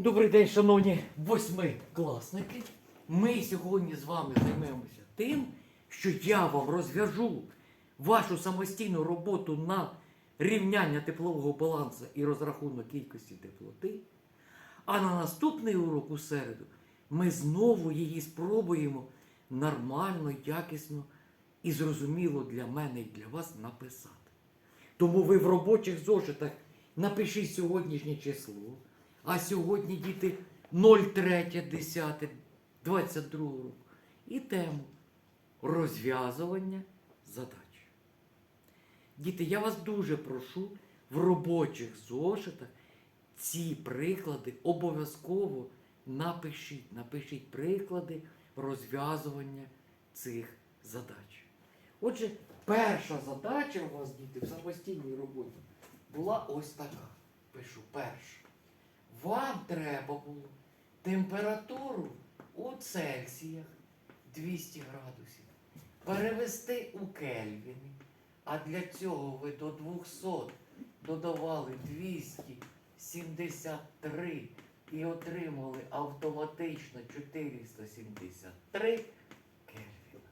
Добрий день, шановні восьмикласники. Ми сьогодні з вами займемося тим, що я вам розв'яжу вашу самостійну роботу на рівняння теплового балансу і розрахунок кількості теплоти. А на наступний урок у середу ми знову її спробуємо нормально, якісно і зрозуміло для мене і для вас написати. Тому ви в робочих зошитах напишіть сьогоднішнє число. А сьогодні діти 03.10.22 року. І тему розв'язування задач. Діти, я вас дуже прошу в робочих зошитах ці приклади обов'язково напишіть. Напишіть приклади розв'язування цих задач. Отже, перша задача у вас, діти, в самостійній роботі була ось така. Пишу перша. Вам треба було температуру у Цельсіях 200 градусів перевести у Кельвіни. А для цього ви до 200 додавали 273 і отримали автоматично 473 Кельвіна.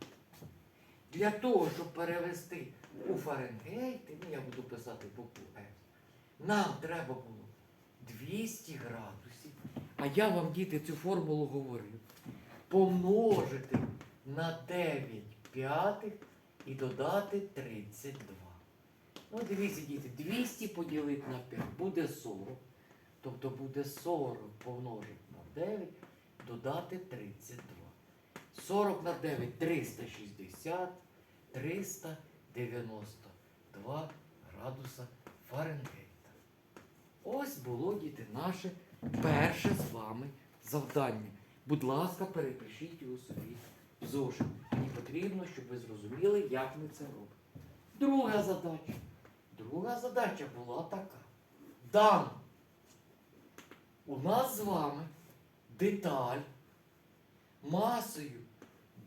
Для того, щоб перевести у Фаренгейти, ну я буду писати букву F, нам треба було 200 градусів. А я вам, діти, цю формулу говорю. Помножити на 9 п'ятих і додати 32. Ну, дивіться, діти, 200 поділити на 5 буде 40. Тобто буде 40 помножити на 9, додати 32. 40 на 9 360, 392 градуса Фаренгейта. Ось було, діти, наше перше з вами завдання. Будь ласка, перепишіть його собі в зошит. Мені потрібно, щоб ви зрозуміли, як ми це робимо. Друга задача. Друга задача була така. Дан. У нас з вами деталь масою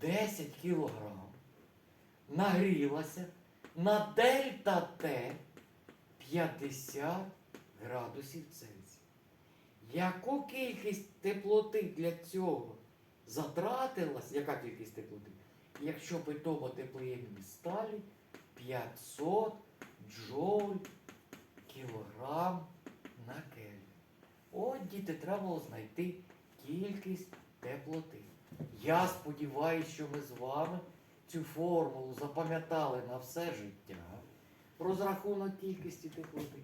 10 кг нагрілася на дельта Т 50 градусів Цельсія. Яку кількість теплоти для цього затратилась, яка кількість теплоти? Якщо питомо теплоємність сталі 500 джоуль кілограм на Кельвін. От, діти, треба було знайти кількість теплоти. Я сподіваюся, що ми з вами цю формулу запам'ятали на все життя. Розрахунок кількості теплоти.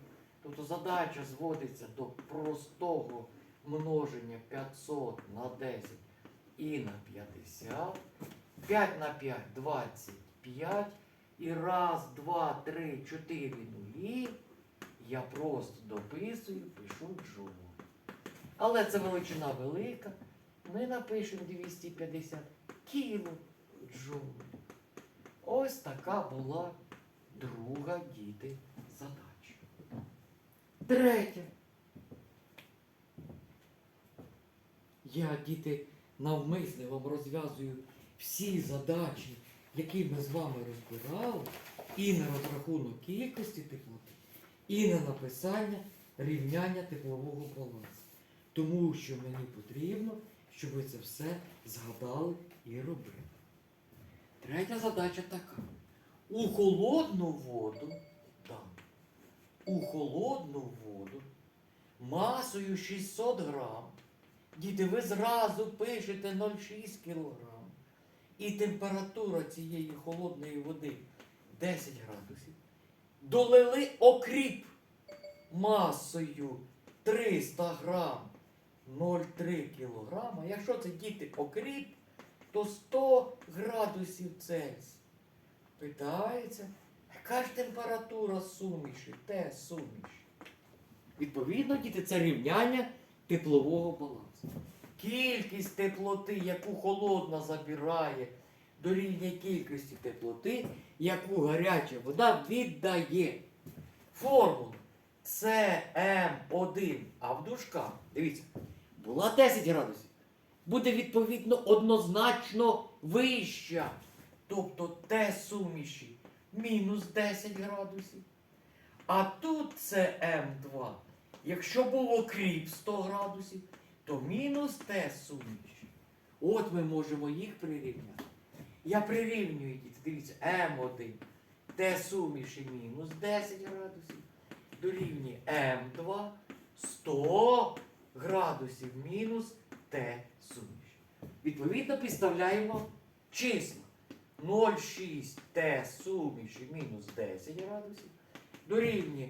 Тобто задача зводиться до простого множення 500 на 10 і на 50. 5 на 5 25. І раз, два, три, чотири нулі. Я просто дописую, пишу джоуль. Але це величина велика. Ми напишемо 250 кіло джоуль. Ось така була друга діти задача. Третє. Я, діти, навмисне вам розв'язую всі задачі, які ми з вами розбирали, і на розрахунок кількості теплоти, і на написання рівняння теплового балансу. Тому що мені потрібно, щоб ви це все згадали і робили. Третя задача така. У холодну воду. У холодну воду масою 600 грам. Діти, ви зразу пишете 0,6 кілограм. І температура цієї холодної води 10 градусів. Долили окріп масою 300 грам 0,3 кілограма. Якщо це діти окріп, то 100 градусів Цельсія. Питається, яка ж температура суміші? Те суміші. Відповідно, діти, це рівняння теплового балансу. Кількість теплоти, яку холодна забирає, дорівнює кількості теплоти, яку гаряча вода віддає. Формула СМ1, а в дужках, дивіться, була 10 градусів. Буде відповідно однозначно вища. Тобто Т суміші мінус 10 градусів. А тут це М2. Якщо було кріп 100 градусів, то мінус Т суміші. От ми можемо їх прирівняти. Я прирівнюю діти, дивіться, М1, Т суміші мінус 10 градусів, дорівнює М2 100 градусів мінус Т суміші. Відповідно, підставляємо числа. 0,6 Т суміші мінус 10 градусів дорівнює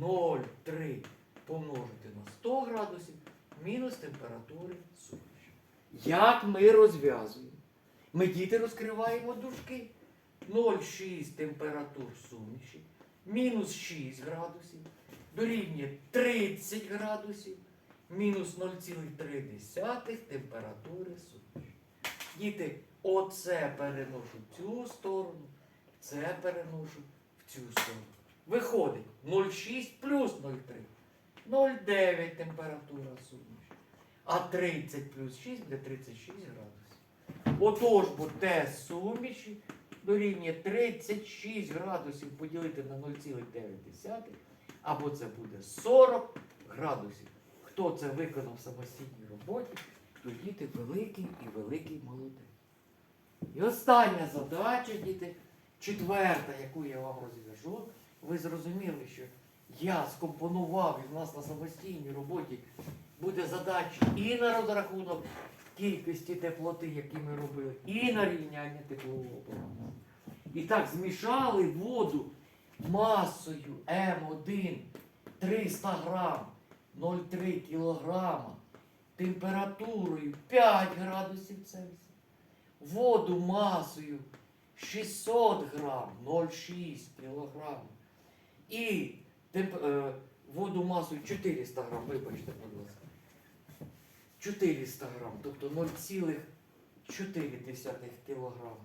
0,3 помножити на 100 градусів мінус температури суміші. Як ми розв'язуємо? Ми діти розкриваємо дужки. 0,6 температур суміші, мінус 6 градусів, дорівнює 30 градусів, мінус 0,3 температури суміші. Діти, оце переношу в цю сторону, це переношу в цю сторону. Виходить 0,6 плюс 0,3. 0,9 температура суміші. А 30 плюс 6 буде 36 градусів. Отож, бо Т суміші дорівнює 36 градусів поділити на 0,9, або це буде 40 градусів. Хто це виконав в самостійній роботі, то діти великий і великий молодець. І остання задача, діти, четверта, яку я вам розв'яжу, ви зрозуміли, що я скомпонував і в нас на самостійній роботі буде задача і на розрахунок кількості теплоти, які ми робили, і на рівняння теплового балансу. І так змішали воду масою М1 300 грам 0,3 кілограма, температурою 5 градусів Цельсія, воду масою 600 грам 0,6 кілограма і темп- е, воду масою 400 грам, вибачте, будь ласка. 400 грам, тобто 0,4 кілограма.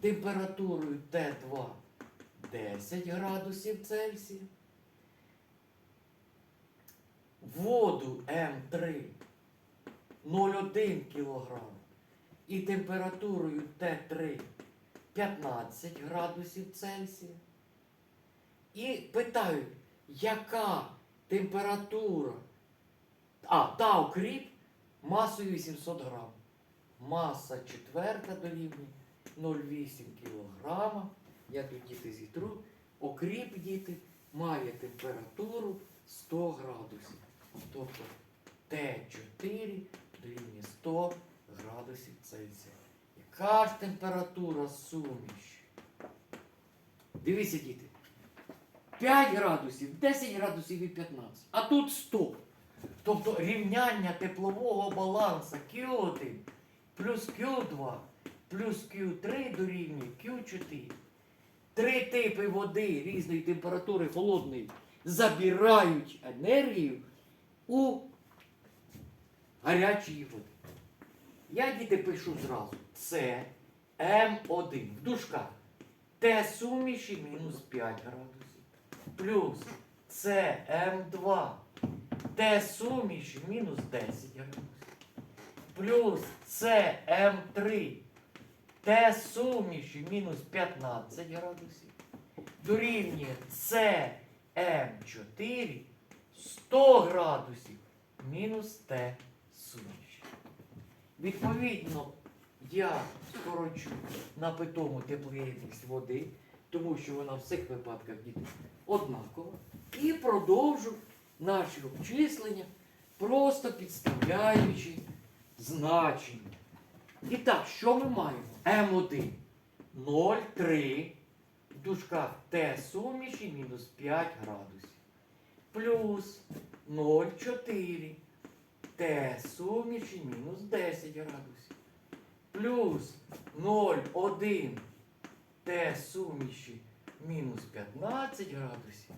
Температурою Т2 10 градусів Цельсія. Воду М3 0,1 кілограм. І температурою Т3 15 градусів Цельсія. І питають, яка температура а, та окріп масою 800 грам. Маса четверта дорівнює 0,8 кілограма. Я тут діти зітру. Окріп діти має температуру 100 градусів. Тобто Т4 дорівнює 100 градусів Цельсія. Яка ж температура суміші? Дивіться, діти. 5 градусів, 10 градусів і 15. А тут 100. Тобто рівняння теплового балансу Q1 плюс Q2 плюс Q3 дорівнює Q4. Три типи води різної температури холодної забирають енергію у гарячої води. Я діти пишу зразу. Це М1 в дужках. Т суміші мінус 5 градусів. Плюс це М2. Т суміші мінус 10 градусів. Плюс це М3. Т суміші мінус 15 градусів. Дорівнює це М4 100 градусів мінус Т суміші. Відповідно, я скорочу на питому теплоємність води, тому що вона в всіх випадках діти однакова. І продовжу наші обчислення, просто підставляючи значення. І так, що ми маємо? М1 0,3 в дужках Т суміші мінус 5 градусів. Плюс 0,4 Т суміші мінус 10 градусів. Плюс 0,1 Т суміші мінус 15 градусів.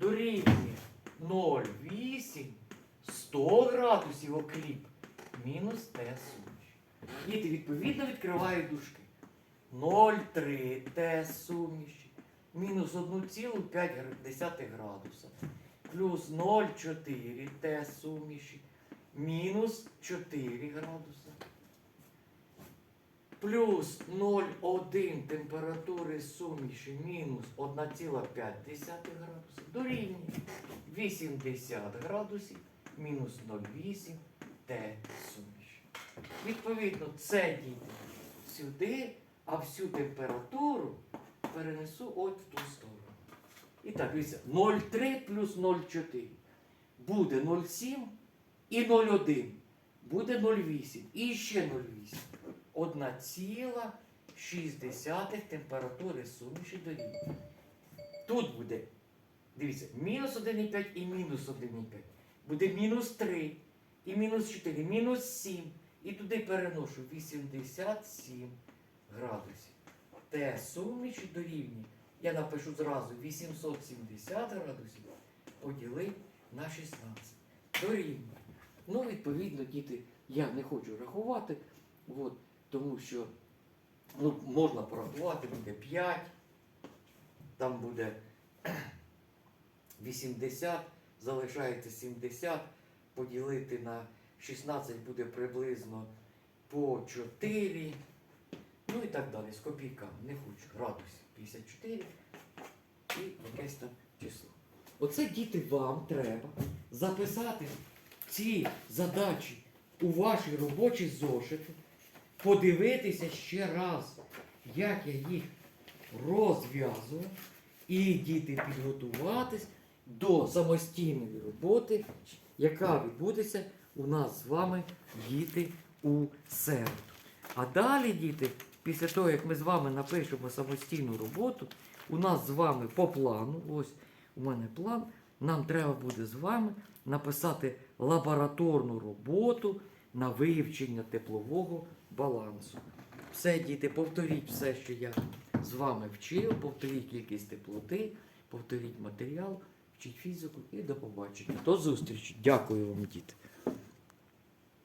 Дорівнює 0,8 100 градусів окріп мінус Т суміші. Діти відповідно відкривають дужки. 0,3 Т суміші мінус 1,5 градуса. Плюс 0,4 Т суміші мінус 4 градуса. Плюс 0,1 температури суміші мінус 1,5 градуса дорівнює 80 градусів мінус 0,8 Т суміші. Відповідно, це діти сюди, а всю температуру перенесу от в ту сторону. І так, дивіться, 0,3 плюс 0,4 буде 0,7 і 0,1 буде 0,8 і ще 0,8. 1,6 температури суміші дорівнює. Тут буде, дивіться, мінус 1,5 і мінус 1,5. Буде мінус 3 і мінус 4, мінус 7. І туди переношу 87 градусів. Т суміші дорівнює. Я напишу зразу 870 градусів поділити на 16. Дорівнює. Ну, відповідно, діти, я не хочу рахувати, от, тому що ну, можна порахувати, буде 5, там буде 80, залишається 70, поділити на 16 буде приблизно по 4. Ну і так далі, з копійками, не хочу, градусів 54 і якесь там число. Оце діти вам треба записати ці задачі у ваші робочі зошити, подивитися ще раз, як я їх розв'язую, і діти підготуватись до самостійної роботи, яка відбудеться у нас з вами діти у середу. А далі, діти, після того, як ми з вами напишемо самостійну роботу, у нас з вами по плану, ось у мене план, нам треба буде з вами написати лабораторну роботу на вивчення теплового балансу. Все, діти, повторіть все, що я з вами вчив, повторіть кількість теплоти, повторіть матеріал, вчіть фізику і до побачення. До зустрічі. Дякую вам, діти.